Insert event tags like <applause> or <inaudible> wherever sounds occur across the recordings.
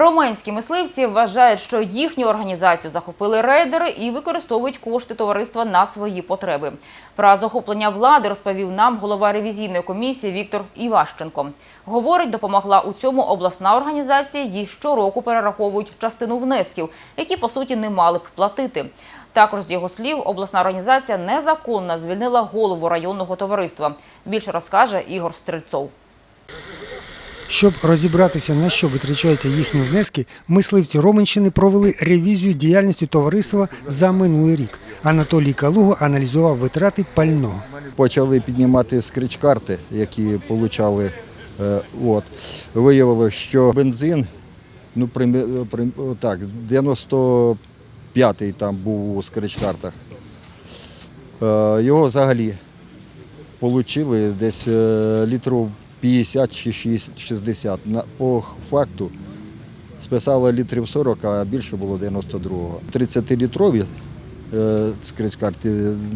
Романські мисливці вважають, що їхню організацію захопили рейдери і використовують кошти товариства на свої потреби. Про захоплення влади розповів нам голова ревізійної комісії Віктор Іващенко. Говорить, допомогла у цьому обласна організація. Їй щороку перераховують частину внесків, які по суті не мали б платити. Також з його слів, обласна організація незаконно звільнила голову районного товариства. Більше розкаже Ігор Стрельцов. Щоб розібратися, на що витрачаються їхні внески, мисливці Роменщини провели ревізію діяльності товариства за минулий рік. Анатолій Калуго аналізував витрати пального. Почали піднімати скрич-карти, які отримали. От. Виявилося, що бензин, ну, примі- прим- так, 95-й там був у скрич-картах. Е, Його взагалі отримали десь е, літрів 50 чи 60. По факту списали літрів 40, а більше було 92-го. 30-літрові е, скрич-карти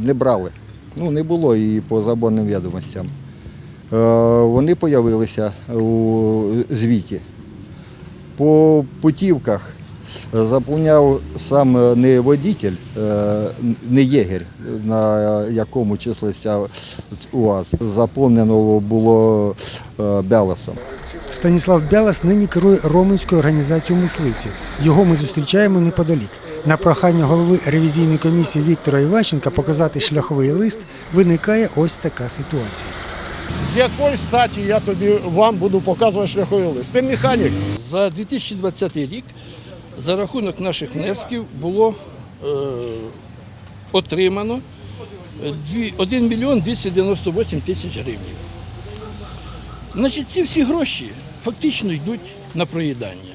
не брали. Ну, не було і по заборним відомостям. Е, Вони з'явилися у звіті. По путівках заповняв сам е, не водитель, е, не єгер, на якому числився УАЗ. Заповнено було е, Станіслав Бялас нині керує Роменською організацією мисливців. Його ми зустрічаємо неподалік. На прохання голови ревізійної комісії Віктора Іващенка показати шляховий лист виникає ось така ситуація. З якої статі я тобі вам буду показувати шляховий лист? Ти механік. За 2020 рік за рахунок наших внесків було е, отримано е, 1 мільйон 298 тисяч гривень. Значить, ці всі гроші фактично йдуть на проїдання,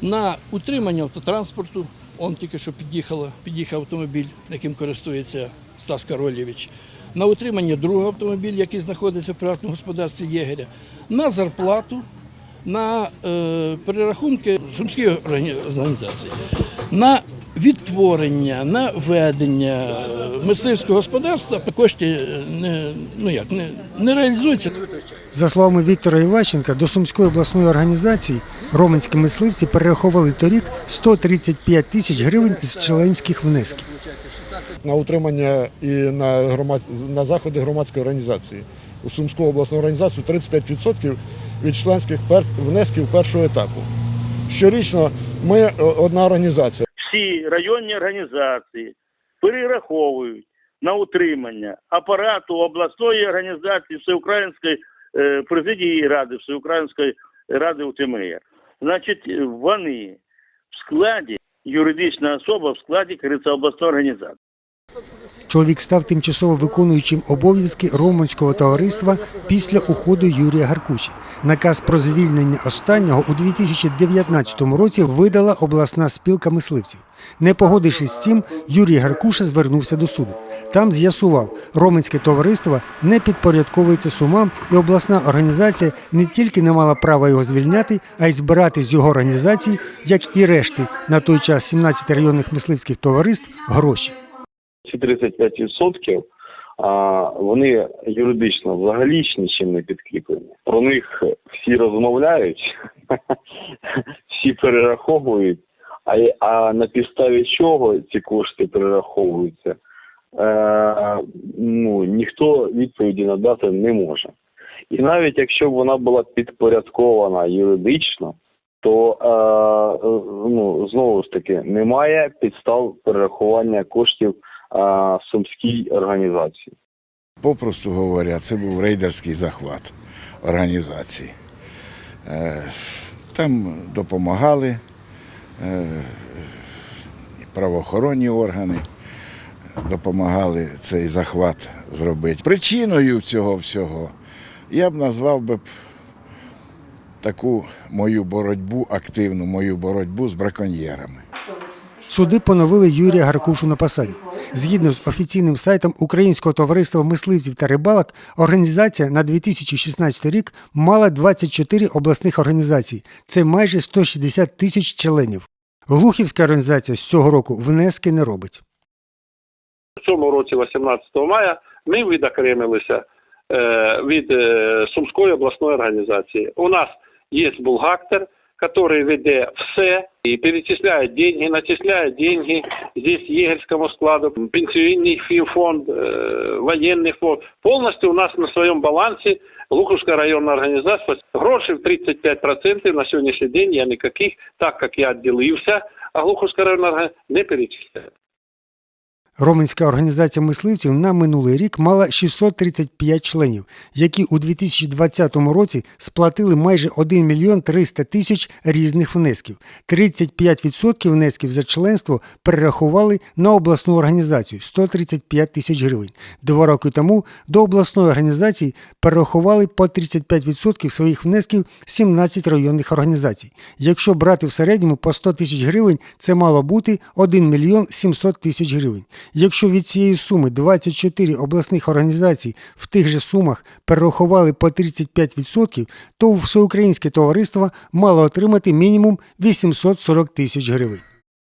на утримання автотранспорту. Он тільки що під'їхало, під'їхав автомобіль, яким користується Стас Королєвич, на утримання другого автомобіля, який знаходиться в приватному господарстві єгеря, на зарплату, на е, перерахунки Сумської органі- організації, на відтворення, на ведення е, мисливського господарства кошти е, не, ну як, не, не реалізуються. За словами Віктора Іващенка, до Сумської обласної організації роменські мисливці перераховували торік 135 тисяч гривень з членських внесків. На утримання і на, громад... на заходи громадської організації. У Сумську обласну організацію 35% від членських пер... внесків першого етапу. Щорічно ми е, одна організація. всі районні організації перераховують на утримання апарату обласної організації Всеукраїнської е, президії ради, Всеукраїнської ради УТМР. Значить, вони в складі юридична особа в складі обласної організації. Чоловік став тимчасово виконуючим обов'язки Романського товариства після уходу Юрія Гаркуші. Наказ про звільнення останнього у 2019 році видала обласна спілка мисливців. Не погодившись з цим, Юрій Гаркуша звернувся до суду. Там з'ясував, Роменське товариство не підпорядковується сумам, і обласна організація не тільки не мала права його звільняти, а й збирати з його організації, як і решти на той час 17 районних мисливських товариств, гроші. Ці 35% а, вони юридично взагалі нічим не підкріплені. Про них всі розмовляють, <laughs> всі перераховують, а, на підставі чого ці кошти перераховуються, е, ну, ніхто відповіді надати не може. І навіть якщо б вона була підпорядкована юридично, то е, е, ну, знову ж таки немає підстав перерахування коштів сумській організації. Попросту говоря, це був рейдерський захват організації. Е, Там допомагали е, правоохоронні органи, допомагали цей захват зробити. Причиною цього всього я б назвав би б таку мою боротьбу, активну мою боротьбу з браконьєрами. Суди поновили Юрія Гаркушу на посаді. Згідно з офіційним сайтом Українського товариства мисливців та рибалок, організація на 2016 рік мала 24 обласних організації. Це майже 160 тисяч членів. Глухівська організація з цього року внески не робить. В цьому році, 18 мая, ми відокремилися е, від е, Сумської обласної організації. У нас є бухгалтер, який веде все і перечисляє деньги, начисляє деньги здесь єгерському складу, пенсійний фонд, военный воєнний фонд. Повністю у нас на своєму балансі Лукушка районна організація грошей в 35% на сьогоднішній день я никаких, так як я відділився, а Глуховська районна організація не перечисляє. Роменська організація мисливців на минулий рік мала 635 членів, які у 2020 році сплатили майже 1 мільйон 300 тисяч різних внесків. 35% внесків за членство перерахували на обласну організацію 135 тисяч гривень. Два роки тому до обласної організації перерахували по 35% своїх внесків 17 районних організацій. Якщо брати в середньому по 100 тисяч гривень, це мало бути 1 мільйон 700 тисяч гривень. Якщо від цієї суми 24 обласних організацій в тих же сумах перерахували по 35%, то всеукраїнське товариство мало отримати мінімум 840 тисяч гривень.